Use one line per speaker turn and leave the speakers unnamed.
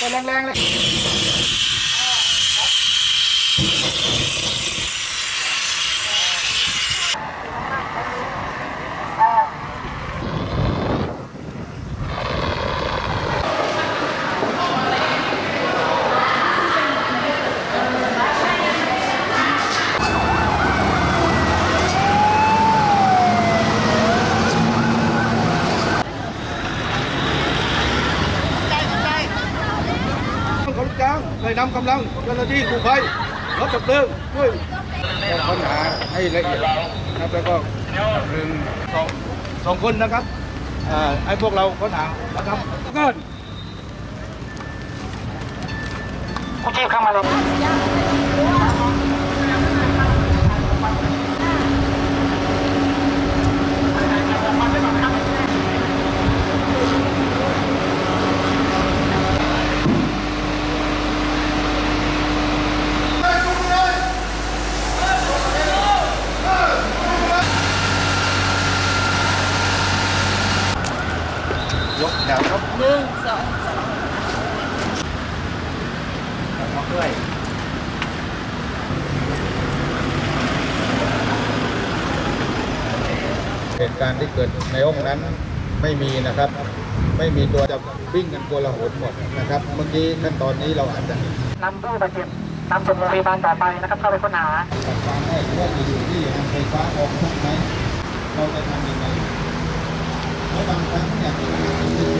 ปิดแรงๆเลย ได้นำกำลังเจ้าหน้าที่กู้ภัยรถดับเพลิงช่วยค้นหาให้ละเอียดนะครับแล้วก็หนึ่งสองสองคนนะครับให้พวกเราค้นหานะครับเกิน
กู้ชีพเข้ามาเลย
ยก แถวครับ
หนึ่งสอง
มาด้วยเหตุการณ์ที่เกิดในห้องนั้นไม่มีนะครับ ไม่มีตัวจะวิ่งกันโกลาหลหมดนะครับ เมื่อกี้ขั้นตอนนี้เราอาจจะ
นำผู้บาดเจ็บนำส่งโรงพยาบาลต่อไปนะครับเข้าไปค้นหา
ตัดฟางให้ว่าจะอยู่ที่ทางไฟฟ้าออกทุกไหมเราจะทำยังไงเพราะบางครั้งเนี่ย